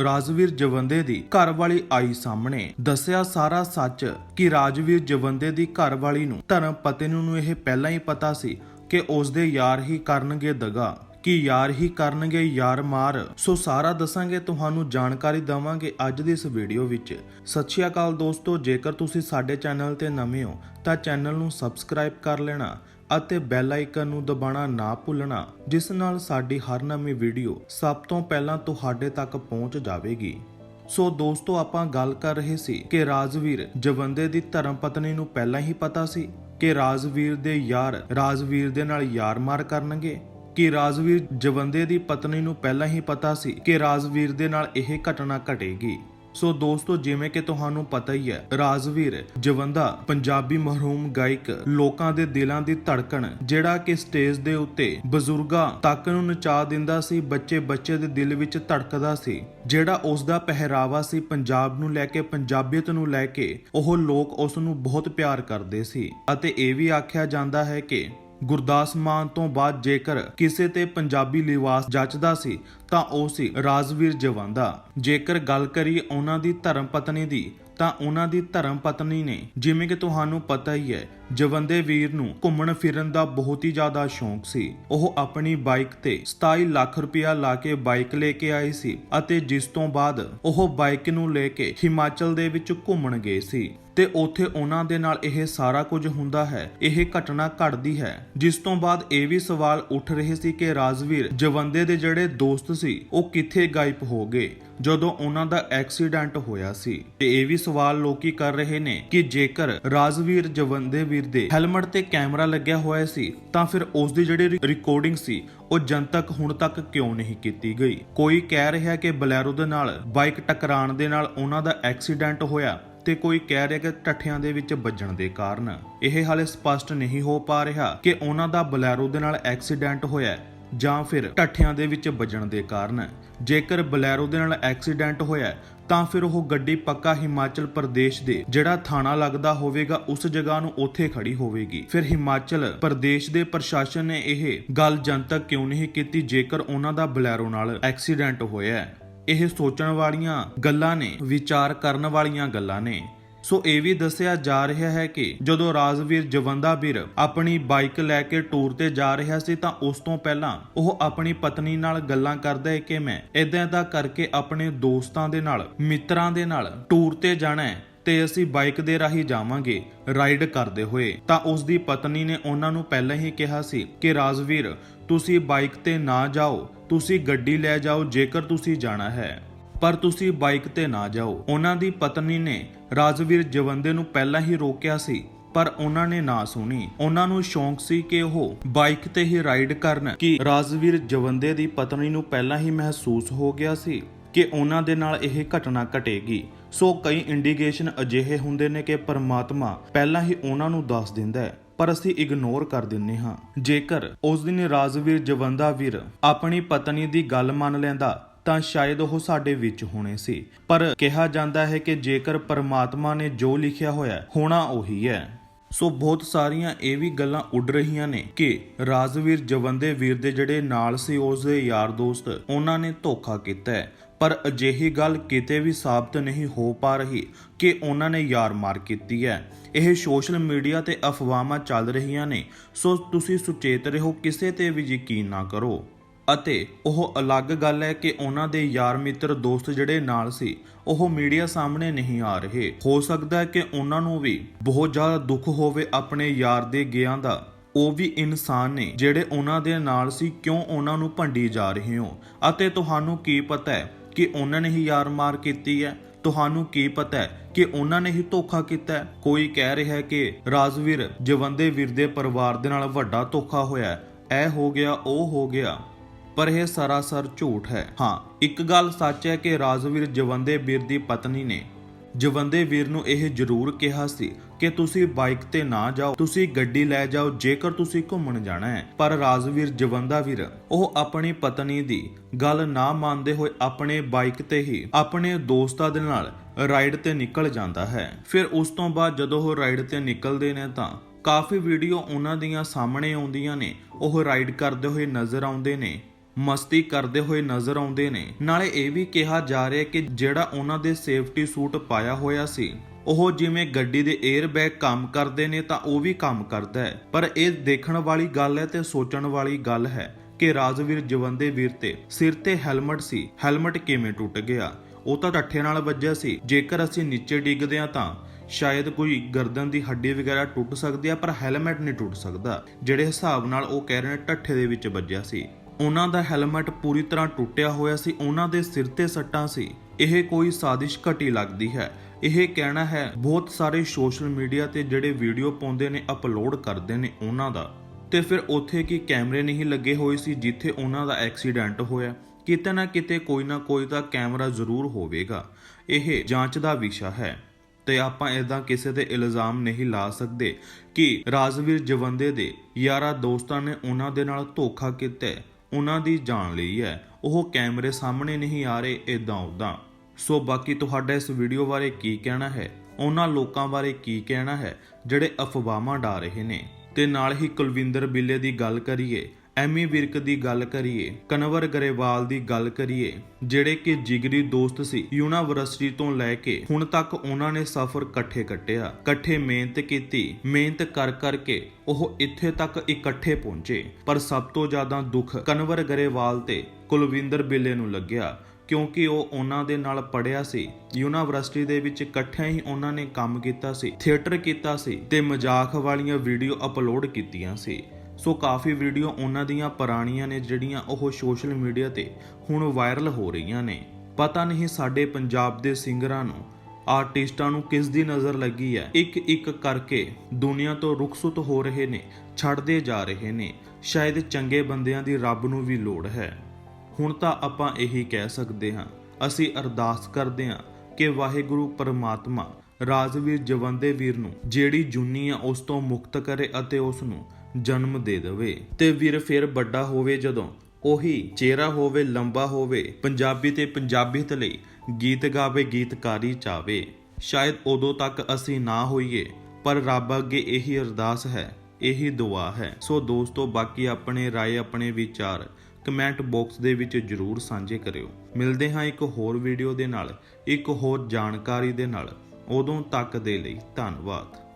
ਰਾਜਵੀਰ ਜਵੰਦੇ ਦੀ ਘਰਵਾਲੀ ਆਈ ਸਾਹਮਣੇ, ਦੱਸਿਆ ਸਾਰਾ ਸੱਚ ਕਿ ਰਾਜਵੀਰ ਜਵੰਦੇ ਦੀ ਘਰਵਾਲੀ ਨੂੰ ਧਰਮ ਪਤਨੀ ਨੂੰ ਇਹ ਪਹਿਲਾਂ ਹੀ ਪਤਾ ਸੀ ਕਿ ਉਸ ਦੇ ਯਾਰ ਹੀ ਕਰਨਗੇ ਦਗਾ। ਕਿ ਯਾਰ ਹੀ ਕਰਨਗੇ ਯਾਰ ਮਾਰ। ਸੋ ਸਾਰਾ ਦੱਸਾਂਗੇ, ਤੁਹਾਨੂੰ ਜਾਣਕਾਰੀ ਦਵਾਂਗੇ ਅੱਜ ਦੀ ਇਸ ਵੀਡੀਓ ਵਿੱਚ। ਸਤਿ ਸ਼੍ਰੀ ਅਕਾਲ ਦੋਸਤੋ, ਜੇਕਰ ਤੁਸੀਂ ਸਾਡੇ ਚੈਨਲ ਤੇ ਨਵੇਂ ਹੋ, ਤਾਂ ਚੈਨਲ ਨੂੰ ਸਬਸਕ੍ਰਾਈਬ ਕਰ ਲੈਣਾ। ਅਤੇ ਬੈਲ ਆਈਕਨ ਨੂੰ ਦਬਾਉਣਾ ਨਾ ਭੁੱਲਣਾ, ਜਿਸ ਨਾਲ ਸਾਡੀ ਹਰ ਨਵੀਂ ਵੀਡੀਓ ਸਭ ਤੋਂ ਪਹਿਲਾਂ ਤੁਹਾਡੇ ਤੱਕ ਪਹੁੰਚ ਜਾਵੇਗੀ। ਸੋ ਦੋਸਤੋ, ਆਪਾਂ ਗੱਲ ਕਰ ਰਹੇ ਸੀ ਕਿ ਰਾਜਵੀਰ ਜਵੰਦੇ ਦੀ ਧਰਮ ਪਤਨੀ ਨੂੰ ਪਹਿਲਾਂ ਹੀ ਪਤਾ ਸੀ ਕਿ ਰਾਜਵੀਰ ਦੇ ਯਾਰ ਰਾਜਵੀਰ ਦੇ ਨਾਲ ਯਾਰ ਮਾਰ ਕਰਨਗੇ। ਕਿ ਰਾਜਵੀਰ ਜਵੰਦੇ ਦੀ ਪਤਨੀ ਨੂੰ ਪਹਿਲਾਂ ਹੀ ਪਤਾ ਸੀ ਕਿ ਰਾਜਵੀਰ ਦੇ ਨਾਲ ਇਹ ਘਟਨਾ ਘਟੇਗੀ। ਸੋ ਦੋਸਤੋ, ਜਿਵੇਂ ਕਿ ਤੁਹਾਨੂੰ ਪਤਾ ਹੀ ਹੈ, ਰਾਜਵੀਰ, ਜਵੰਦਾ, ਪੰਜਾਬੀ ਮਰਹੂਮ ਗਾਇਕ, ਲੋਕਾਂ ਦੇ ਦਿਲਾਂ ਦੀ ਧੜਕਣ, ਜਿਹੜਾ ਕਿ ਸਟੇਜ ਦੇ ਉੱਤੇ ਬਜ਼ੁਰਗਾਂ ਤੱਕ ਨੂੰ ਨਚਾ ਦਿੰਦਾ ਸੀ ਬੱਚੇ ਬੱਚੇ ਦੇ ਦਿਲ ਵਿੱਚ ਧੜਕਦਾ ਸੀ, ਜਿਹੜਾ ਉਸ ਦਾ ਪਹਿਰਾਵਾ ਸੀ, ਪੰਜਾਬ ਨੂੰ ਲੈ ਕੇ, ਪੰਜਾਬੀਅਤ ਨੂੰ ਲੈ ਕੇ, ਉਹ ਲੋਕ ਉਸ ਨੂੰ ਬਹੁਤ ਪਿਆਰ ਕਰਦੇ ਸੀ। ਅਤੇ ਇਹ ਵੀ ਆਖਿਆ ਜਾਂਦਾ ਹੈ ਕਿ ਗੁਰਦਾਸ ਮਾਨ ਤੋਂ ਬਾਅਦ ਜੇਕਰ ਕਿਸੇ ਤੇ ਪੰਜਾਬੀ ਲਿਬਾਸ ਜੱਚਦਾ ਸੀ, ਤਾਂ ਉਹ ਸੀ ਰਾਜਵੀਰ ਜਵੰਦਾ। ਜੇਕਰ ਗੱਲ ਕਰੀਏ ਉਹਨਾਂ ਦੀ ਧਰਮ ਪਤਨੀ ਦੀ, ਤਾਂ ਉਹਨਾਂ ਦੀ ਧਰਮ ਪਤਨੀ ਨੇ, ਜਿਵੇਂ ਕਿ ਤੁਹਾਨੂੰ ਪਤਾ ਹੀ ਹੈ, ਜਵੰਦੇ ਵੀਰ ਨੂੰ ਘੁੰਮਣ ਫਿਰਨ ਦਾ ਬਹੁਤ ਹੀ ਜ਼ਿਆਦਾ ਸ਼ੌਂਕ ਸੀ। ਉਹ ਆਪਣੀ ਬਾਈਕ ਤੇ 27 ਲੱਖ ਰੁਪਇਆ ਲਾ ਕੇ ਬਾਈਕ ਲੈ ਕੇ ਆਈ ਸੀ ਅਤੇ ਜਿਸ ਤੋਂ ਬਾਅਦ ਉਹ ਬਾਈਕ ਨੂੰ ਲੈ ਕੇ ਹਿਮਾਚਲ ਦੇ ਵਿੱਚ ਘੁੰਮਣ ਗਏ ਸੀ। ਤੇ ਉੱਥੇ ਉਹਨਾਂ ਦੇ ਨਾਲ ਇਹ ਸਾਰਾ ਕੁਝ ਹੁੰਦਾ ਹੈ। ਇਹ ਘਟਨਾ ਘਟਦੀ ਹੈ। ਜਿਸ ਤੋਂ ਬਾਅਦ ਇਹ ਵੀ ਸਵਾਲ ਉੱਠ ਰਹੇ ਸੀ ਕਿ ਰਾਜਵੀਰ ਜਵੰਦੇ ਦੇ ਜਿਹੜੇ ਦੋਸਤ ਸੀ, ਉਹ ਕਿੱਥੇ ਗਾਇਬ ਹੋ ਗਏ, ਜਦੋਂ ਉਹਨਾਂ ਦਾ ਐਕਸੀਡੈਂਟ ਹੋਇਆ ਸੀ। ਤੇ ਇਹ ਵੀ ਸਵਾਲ ਲੋਕੀ ਕਰ ਰਹੇ ਨੇ ਕਿ ਜੇਕਰ ਰਾਜਵੀਰ ਜਵੰਦੇ ਵੀਰ ਦੇ ਹੈਲਮਟ ਤੇ ਕੈਮਰਾ ਲੱਗਿਆ ਹੋਇਆ ਸੀ, ਤਾਂ ਫਿਰ ਉਸ ਦੀ ਜਿਹੜੀ ਰਿਕਾਰਡਿੰਗ ਸੀ, ਉਹ ਜਨਤਕ ਹੁਣ ਤੱਕ ਕਿਉਂ ਨਹੀਂ ਕੀਤੀ ਗਈ? ਕੋਈ ਕਹਿ ਰਿਹਾ ਕਿ ਬਲੈਰੋ ਦੇ ਨਾਲ ਬਾਈਕ ਟਕਰਾਉਣ ਦੇ ਨਾਲ ਉਹਨਾਂ ਦਾ ਐਕਸੀਡੈਂਟ ਹੋਇਆ ਤੇ ਕੋਈ ਕਹਿ ਰਿਹਾ ਕਿ ਟੱਠਿਆਂ ਦੇ ਵਿੱਚ ਵੱਜਣ ਦੇ ਕਾਰਨ। ਇਹ ਹਾਲੇ ਸਪਸ਼ਟ ਨਹੀਂ ਹੋ ਪਾ ਰਿਹਾ ਕਿ ਉਹਨਾਂ ਦਾ ਬਲੈਰੋ ਦੇ ਨਾਲ ਐਕਸੀਡੈਂਟ ਹੋਇਆ ਜਾਂ ਫਿਰ ਟੱਠਿਆਂ ਦੇ ਵਿੱਚ ਵੱਜਣ ਦੇ ਕਾਰਨ। ਜੇਕਰ ਬਲੈਰੋ ਦੇ ਨਾਲ ਐਕਸੀਡੈਂਟ ਹੋਇਆ ਤਾਂ ਫਿਰ ਉਹ ਗੱਡੀ ਪੱਕਾ ਹਿਮਾਚਲ ਪ੍ਰਦੇਸ਼ ਦੇ, ਜਿਹੜਾ ਥਾਣਾ ਲੱਗਦਾ ਹੋਵੇਗਾ, ਉਸ ਜਗ੍ਹਾ ਨੂੰ ਉੱਥੇ ਖੜੀ ਹੋਵੇਗੀ। ਫਿਰ ਹਿਮਾਚਲ ਪ੍ਰਦੇਸ਼ ਦੇ ਪ੍ਰਸ਼ਾਸਨ ਨੇ ਇਹ ਗੱਲ ਜਨਤਕ ਕਿਉਂ ਨਹੀਂ ਕੀਤੀ ਜੇਕਰ ਉਹਨਾਂ ਦਾ ਬਲੈਰੋ ਨਾਲ ਐਕਸੀਡੈਂਟ ਹੋਇਆ ਇਹ ਸੋਚਣ ਵਾਲੀਆਂ ਗੱਲਾਂ ਨੇ, ਵਿਚਾਰ ਕਰਨ ਵਾਲੀਆਂ ਗੱਲਾਂ ਨੇ। ਸੋ ਇਹ ਵੀ ਦੱਸਿਆ ਜਾ ਰਿਹਾ ਹੈ ਕਿ ਜਦੋਂ ਰਾਜਵੀਰ ਜਵੰਦਾ ਵੀਰ ਆਪਣੀ ਬਾਈਕ ਲੈ ਕੇ ਟੂਰ ਤੇ ਜਾ ਰਿਹਾ ਸੀ ਤਾਂ ਉਸ ਤੋਂ ਪਹਿਲਾਂ ਉਹ ਆਪਣੀ ਪਤਨੀ ਨਾਲ ਗੱਲਾਂ ਕਰਦਾ ਹੈ ਕਿ ਮੈਂ ਇਦਾਂ ਇਦਾਂ ਕਰਕੇ ਆਪਣੇ ਦੋਸਤਾਂ ਦੇ ਨਾਲ, ਮਿੱਤਰਾਂ ਦੇ ਨਾਲ ਟੂਰ ਤੇ ਜਾਣਾ ਹੈ। ਤੇ ਅਸੀਂ ਬਾਈਕ ਦੇ ਰਾਹੀਂ ਜਾਵਾਂਗੇ, ਰਾਈਡ ਕਰਦੇ ਹੋਏ। ਤਾਂ ਉਸ ਦੀ ਪਤਨੀ ਨੇ ਉਹਨਾਂ ਨੂੰ ਪਹਿਲਾਂ ਹੀ ਕਿਹਾ ਸੀ ਕਿ, ਰਾਜਵੀਰ, ਤੁਸੀਂ ਬਾਈਕ ਤੇ ਨਾ ਜਾਓ। ਤੁਸੀਂ ਗੱਡੀ ਲੈ ਜਾਓ ਜੇਕਰ ਤੁਸੀਂ ਜਾਣਾ ਹੈ। ਪਰ ਤੁਸੀਂ ਬਾਈਕ ਤੇ ਨਾ ਜਾਓ। ਉਹਨਾਂ ਦੀ ਪਤਨੀ ਨੇ ਰਾਜਵੀਰ ਜਵੰਦੇ ਨੂੰ ਪਹਿਲਾਂ ਹੀ ਰੋਕਿਆ ਸੀ, ਪਰ ਉਹਨਾਂ ਨੇ ਨਾ ਸੁਣੀ। ਉਹਨਾਂ ਨੂੰ ਸ਼ੌਂਕ ਸੀ ਕਿ ਉਹ ਬਾਈਕ ਤੇ ਹੀ ਰਾਈਡ ਕਰਨ। ਕਿ ਰਾਜਵੀਰ ਜਵੰਦੇ ਦੀ ਪਤਨੀ ਨੂੰ ਪਹਿਲਾਂ ਹੀ ਮਹਿਸੂਸ ਹੋ ਗਿਆ ਸੀ। ਕਿ ਉਹਨਾਂ ਦੇ ਨਾਲ ਇਹ ਘਟਨਾ ਘਟੇਗੀ। ਸੋ ਕਈ ਇੰਡੀਕੇਸ਼ਨ ਅਜਿਹੇ ਹੁੰਦੇ ਨੇ ਕਿ ਪਰਮਾਤਮਾ ਪਹਿਲਾਂ ਹੀ ਉਹਨਾਂ ਨੂੰ ਦੱਸ ਦਿੰਦਾ ਹੈ, ਪਰ ਅਸੀਂ ਇਗਨੋਰ ਕਰ ਦਿੰਨੇ ਹਾਂ। ਜੇਕਰ ਉਸ ਦਿਨ ਰਾਜਵੀਰ ਜਵੰਦਾ ਵੀਰ ਆਪਣੀ ਪਤਨੀ ਦੀ ਗੱਲ ਮੰਨ ਲੈਂਦਾ, ਤਾਂ ਸ਼ਾਇਦ ਉਹ ਸਾਡੇ ਵਿੱਚ ਹੋਣੇ ਸੀ। ਪਰ ਕਿਹਾ ਜਾਂਦਾ ਹੈ ਕਿ ਜੇਕਰ ਪਰਮਾਤਮਾ ਨੇ ਜੋ ਲਿਖਿਆ ਹੋਇਆ ਹੋਣਾ ਉਹੀ ਹੈ। ਸੋ ਬਹੁਤ ਸਾਰੀਆਂ ਇਹ ਵੀ ਗੱਲਾਂ ਉੱਡ ਰਹੀਆਂ ਨੇ ਕਿ ਰਾਜਵੀਰ ਜਵੰਦੇ ਵੀਰ ਦੇ ਜਿਹੜੇ ਨਾਲ ਸੀ, ਉਸ ਦੇ ਯਾਰ ਦੋਸਤ, ਉਹਨਾਂ ਨੇ ਧੋਖਾ ਕੀਤਾ ਹੈ। ਪਰ ਅਜਿਹੀ ਗੱਲ ਕਿਤੇ ਵੀ ਸਾਬਤ ਨਹੀਂ ਹੋ ਪਾ ਰਹੀ ਕਿ ਉਹਨਾਂ ਨੇ ਯਾਰ ਮਾਰ ਕੀਤੀ ਹੈ। ਇਹ ਸੋਸ਼ਲ ਮੀਡੀਆ ਤੇ ਅਫਵਾਹਾਂ ਚੱਲ ਰਹੀਆਂ ਨੇ। ਸੋ ਤੁਸੀਂ ਸੁਚੇਤ ਰਹੋ, ਕਿਸੇ ਤੇ ਵੀ ਯਕੀਨ ਨਾ ਕਰੋ। ਅਤੇ ਉਹ ਅਲੱਗ ਗੱਲ ਹੈ ਕਿ ਉਹਨਾਂ ਦੇ ਯਾਰ ਮਿੱਤਰ ਦੋਸਤ ਜਿਹੜੇ ਨਾਲ ਸੀ, ਉਹ ਮੀਡੀਆ ਸਾਹਮਣੇ ਨਹੀਂ ਆ ਰਹੇ। ਹੋ ਸਕਦਾ ਹੈ ਕਿ ਉਹਨਾਂ ਨੂੰ ਵੀ ਬਹੁਤ ਜ਼ਿਆਦਾ ਦੁੱਖ ਹੋਵੇ ਆਪਣੇ ਯਾਰ ਦੇ ਗਿਆਂ ਦਾ। ਉਹ ਵੀ ਇਨਸਾਨ ਨੇ, ਜਿਹੜੇ ਉਹਨਾਂ ਦੇ ਨਾਲ ਸੀ, ਕਿਉਂ ਉਹਨਾਂ ਨੂੰ ਭੰਡੀ ਜਾ ਰਹੇ ਹੋ? ਅਤੇ ਤੁਹਾਨੂੰ ਕੀ ਪਤਾ ਹੈ ਕਿ ਉਹਨਾਂ ਨੇ ਹੀ ਯਾਰ ਮਾਰ ਕੀਤੀ ਹੈ। ਤੁਹਾਨੂੰ ਕੀ ਪਤਾ ਹੈ ਕਿ ਉਹਨਾਂ ਨੇ ਹੀ ਧੋਖਾ ਕੀਤਾ ਹੈ? ਕੋਈ ਕਹਿ ਰਿਹਾ ਹੈ ਕਿ ਰਾਜਵੀਰ ਜਵੰਦੇ ਵੀਰ ਦੇ ਪਰਿਵਾਰ ਦੇ ਨਾਲ ਵੱਡਾ ਧੋਖਾ ਹੋਇਆ ਹੈ। ਇਹ ਹੋ ਗਿਆ, ਉਹ ਹੋ ਗਿਆ। ਪਰ ਇਹ ਸਰਾਸਰ ਝੂਠ ਹੈ। ਹਾਂ, ਇੱਕ ਗੱਲ ਸੱਚ ਹੈ ਕਿ ਰਾਜਵੀਰ ਜਵੰਦੇ ਵੀਰ ਦੀ ਪਤਨੀ ਨੇ ਜਵੰਦੇ ਵੀਰ ਨੂੰ ਇਹ ਜ਼ਰੂਰ ਕਿਹਾ ਸੀ ਕਿ ਤੁਸੀਂ ਬਾਈਕ ਤੇ ਨਾ ਜਾਓ, ਤੁਸੀਂ ਗੱਡੀ ਲੈ ਜਾਓ, ਜੇਕਰ ਤੁਸੀਂ ਘੁੰਮਣ ਜਾਣਾ ਹੈ। ਪਰ ਰਾਜਵੀਰ ਜਵੰਦਾ ਵੀਰ, ਉਹ ਆਪਣੀ ਪਤਨੀ ਦੀ ਗੱਲ ਨਾ ਮੰਨਦੇ ਹੋਏ ਆਪਣੇ ਬਾਈਕ ਤੇ ਹੀ ਆਪਣੇ ਦੋਸਤਾਂ ਦੇ ਨਾਲ ਰਾਈਡ ਤੇ ਨਿਕਲ ਜਾਂਦਾ ਹੈ। ਫਿਰ ਉਸ ਤੋਂ ਬਾਅਦ ਜਦੋਂ ਉਹ ਰਾਈਡ ਤੇ ਨਿਕਲਦੇ ਨੇ ਤਾਂ ਕਾਫੀ ਵੀਡੀਓ ਉਹਨਾਂ ਦੀਆਂ ਸਾਹਮਣੇ ਆਉਂਦੀਆਂ ਨੇ। ਉਹ ਰਾਈਡ ਕਰਦੇ ਹੋਏ ਨਜ਼ਰ ਆਉਂਦੇ ਨੇ। ਮਸਤੀ ਕਰਦੇ ਹੋਏ ਨਜ਼ਰ ਆਉਂਦੇ ਨੇ। ਨਾਲੇ ਇਹ ਵੀ ਕਿਹਾ ਜਾ ਰਿਹਾ ਕਿ ਜਿਹੜਾ ਉਹਨਾਂ ਦੇ ਸੇਫਟੀ ਸੂਟ ਪਾਇਆ ਹੋਇਆ ਸੀ, ਉਹ ਜਿਵੇਂ ਗੱਡੀ ਦੇ 에ਅਰ ਬੈਗ ਕੰਮ ਕਰਦੇ ਨੇ ਤਾਂ ਉਹ ਵੀ ਕੰਮ ਕਰਦਾ ਹੈ। ਪਰ ਇਹ ਦੇਖਣ ਵਾਲੀ ਗੱਲ ਹੈ ਤੇ ਸੋਚਣ ਵਾਲੀ ਗੱਲ ਹੈ ਕਿ ਰਾਜਵੀਰ ਜਵੰਦੇ ਵੀਰ ਤੇ ਸਿਰ ਤੇ ਹੈਲਮਟ ਸੀ। ਹੈਲਮਟ ਕਿਵੇਂ ਟੁੱਟ ਗਿਆ? ਉਹ ਤਾਂ ਢੱਠੇ ਨਾਲ ਵੱਜਿਆ ਸੀ। ਜੇਕਰ ਅਸੀਂ ਨੀਚੇ ਡਿੱਗਦੇ ਹਾਂ ਤਾਂ ਸ਼ਾਇਦ ਕੋਈ ਗਰਦਨ ਦੀ ਹੱਡੀ ਵਗੈਰਾ ਟੁੱਟ ਸਕਦੀ ਆ ਪਰ ਹੈਲਮਟ ਨਹੀਂ ਟੁੱਟ ਸਕਦਾ। ਜਿਹੜੇ ਹਿਸਾਬ ਨਾਲ ਉਹ ਕਹਿ ਰਹੇ ਨੇ ਢੱਠੇ ਦੇ ਵਿੱਚ ਵੱਜਿਆ ਸੀ। ਉਹਨਾਂ ਦਾ ਹੈਲਮਟ ਪੂਰੀ ਤਰ੍ਹਾਂ ਟੁੱਟਿਆ ਹੋਇਆ ਸੀ, ਉਹਨਾਂ ਦੇ ਸਿਰ ਤੇ ਸੱਟਾਂ ਸੀ। ਇਹ ਕੋਈ ਸਾਜ਼ਿਸ਼ ਘਟੀ ਲੱਗਦੀ ਹੈ। ਇਹ ਕਹਿਣਾ ਹੈ, ਬਹੁਤ ਸਾਰੇ ਸੋਸ਼ਲ ਮੀਡੀਆ ਤੇ ਜਿਹੜੇ ਵੀਡੀਓ ਪਾਉਂਦੇ ਨੇ, ਅਪਲੋਡ ਕਰਦੇ ਨੇ ਉਹਨਾਂ ਦਾ। ਤੇ ਫਿਰ ਉੱਥੇ ਕੀ ਕੈਮਰੇ ਨਹੀਂ ਲੱਗੇ ਹੋਏ ਸੀ, ਜਿੱਥੇ ਉਹਨਾਂ ਦਾ ਐਕਸੀਡੈਂਟ ਹੋਇਆ। ਕਿਤੇ ਨਾ ਕਿਤੇ ਕੋਈ ਨਾ ਕੋਈ ਤਾਂ ਕੈਮਰਾ ਜ਼ਰੂਰ ਹੋਵੇਗਾ। ਇਹ ਜਾਂਚ ਦਾ ਵਿਸ਼ਾ ਹੈ। ਤੇ ਆਪਾਂ ਇਦਾਂ ਕਿਸੇ ਤੇ ਇਲਜ਼ਾਮ ਨਹੀਂ ਲਾ ਸਕਦੇ ਕਿ ਰਾਜਵੀਰ ਜਵੰਦੇ ਦੇ ਯਾਰਾ ਦੋਸਤਾਂ ਨੇ ਉਹਨਾਂ ਦੇ ਨਾਲ ਧੋਖਾ ਕੀਤਾ ਉਹਨਾਂ ਦੀ ਜਾਣ ਲਈ ਹੈ। ਉਹ ਕੈਮਰੇ ਸਾਹਮਣੇ ਨਹੀਂ ਆ ਰਹੇ ਇਦਾਂ ਉਦਾਂ ਸੋ ਬਾਕੀ ਤੁਹਾਡਾ ਇਸ ਵੀਡੀਓ ਬਾਰੇ ਕੀ ਕਹਿਣਾ ਹੈ? ਉਹਨਾਂ ਲੋਕਾਂ ਬਾਰੇ ਕੀ ਕਹਿਣਾ ਹੈ, ਜਿਹੜੇ ਅਫਵਾਹਾਂ ਡਾ ਰਹੇ ਨੇ? ਤੇ ਨਾਲ ਹੀ ਕੁਲਵਿੰਦਰ ਬਿੱਲੇ ਦੀ ਗੱਲ ਕਰੀਏ ਐਮੀ ਵਿਰਕ ਦੀ ਗੱਲ ਕਰੀਏ, ਕਨਵਰ ਗਰੇਵਾਲ ਦੀ ਗੱਲ ਕਰੀਏ, ਜਿਹੜੇ ਕਿ ਜਿਗਰੀ ਦੋਸਤ ਸੀ, ਯੂਨੀਵਰਸਿਟੀ ਤੋਂ ਲੈ ਕੇ ਹੁਣ ਤੱਕ ਉਹਨਾਂ ਨੇ ਸਫ਼ਰ ਇਕੱਠੇ ਕੱਟਿਆ, ਇਕੱਠੇ ਮਿਹਨਤ ਕੀਤੀ, ਮਿਹਨਤ ਕਰ ਕਰਕੇ ਉਹ ਇੱਥੇ ਤੱਕ ਇਕੱਠੇ ਪਹੁੰਚੇ। ਪਰ ਸਭ ਤੋਂ ਜ਼ਿਆਦਾ ਦੁੱਖ ਕਨਵਰ ਗਰੇਵਾਲ ਤੇ ਕੁਲਵਿੰਦਰ ਬਿੱਲੇ ਨੂੰ ਲੱਗਿਆ, ਕਿਉਂਕਿ ਉਹ ਉਹਨਾਂ ਦੇ ਨਾਲ ਪੜਿਆ ਸੀ, ਯੂਨੀਵਰਸਿਟੀ ਦੇ ਵਿੱਚ ਇਕੱਠਿਆਂ ਹੀ ਉਹਨਾਂ ਨੇ ਕੰਮ ਕੀਤਾ ਸੀ, ਥੀਏਟਰ ਕੀਤਾ ਸੀ ਤੇ ਮਜ਼ਾਕ ਵਾਲੀਆਂ ਵੀਡੀਓ ਅਪਲੋਡ ਕੀਤੀਆਂ ਸੀ। ਸੋ ਕਾਫੀ ਵੀਡੀਓ ਉਹਨਾਂ ਦੀਆਂ ਪੁਰਾਣੀਆਂ ਨੇ ਜਿਹੜੀਆਂ ਉਹ ਸੋਸ਼ਲ ਮੀਡੀਆ ਤੇ ਹੁਣ ਵਾਇਰਲ ਹੋ ਰਹੀਆਂ ਨੇ। ਪਤਾ ਨਹੀਂ ਸਾਡੇ ਪੰਜਾਬ ਦੇ ਸਿੰਗਰਾਂ ਨੂੰ, ਆਰਟਿਸਟਾਂ ਨੂੰ ਕਿਸ ਦੀ ਨਜ਼ਰ ਲੱਗੀ ਹੈ। ਇੱਕ ਇੱਕ ਕਰਕੇ ਦੁਨੀਆ ਤੋਂ ਰੁਖਸਤ ਹੋ ਰਹੇ ਨੇ, ਛੱਡਦੇ ਜਾ ਰਹੇ ਨੇ। ਸ਼ਾਇਦ ਚੰਗੇ ਬੰਦਿਆਂ ਦੀ ਰੱਬ ਨੂੰ ਵੀ ਲੋੜ ਹੈ। ਹੁਣ ਤਾਂ ਆਪਾਂ ਇਹੀ ਕਹਿ ਸਕਦੇ ਹਾਂ, ਅਸੀਂ ਅਰਦਾਸ ਕਰਦੇ ਹਾਂ ਕਿ ਵਾਹਿਗੁਰੂ ਪਰਮਾਤਮਾ ਰਾਜਵੀਰ ਜਵੰਦੇ ਵੀਰ ਨੂੰ ਜਿਹੜੀ ਜੁਨੀ ਆ ਉਸ ਤੋਂ ਮੁਕਤ ਕਰੇ ਅਤੇ ਉਸ ਨੂੰ ਜਨਮ ਦੇ ਦੇਵੇ। ਤੇ ਵੀਰ ਫਿਰ ਵੱਡਾ ਹੋਵੇ ਜਦੋਂ, ਉਹੀ ਚਿਹਰਾ ਹੋਵੇ, ਲੰਬਾ ਹੋਵੇ, ਪੰਜਾਬੀ ਤੇ ਪੰਜਾਬੀਅਤ ਲਈ ਗੀਤ ਗਾਵੇ, ਗੀਤਕਾਰੀ ਚਾਵੇ। ਸ਼ਾਇਦ ਉਦੋਂ ਤੱਕ ਅਸੀਂ ਨਾ ਹੋਈਏ, ਪਰ ਰੱਬ ਅੱਗੇ ਇਹੀ ਅਰਦਾਸ ਹੈ, ਇਹੀ ਦੁਆ ਹੈ। ਸੋ ਦੋਸਤੋ, ਬਾਕੀ ਆਪਣੇ ਰਾਏ, ਆਪਣੇ ਵਿਚਾਰ ਕਮੈਂਟ ਬਾਕਸ ਦੇ ਵਿੱਚ ਜਰੂਰ ਸਾਂਝੇ ਕਰਿਓ। ਮਿਲਦੇ ਹਾਂ ਇੱਕ ਹੋਰ ਵੀਡੀਓ ਦੇ ਨਾਲ, ਇੱਕ ਹੋਰ ਜਾਣਕਾਰੀ ਦੇ ਨਾਲ। ਉਦੋਂ ਤੱਕ ਦੇ ਲਈ ਧੰਨਵਾਦ।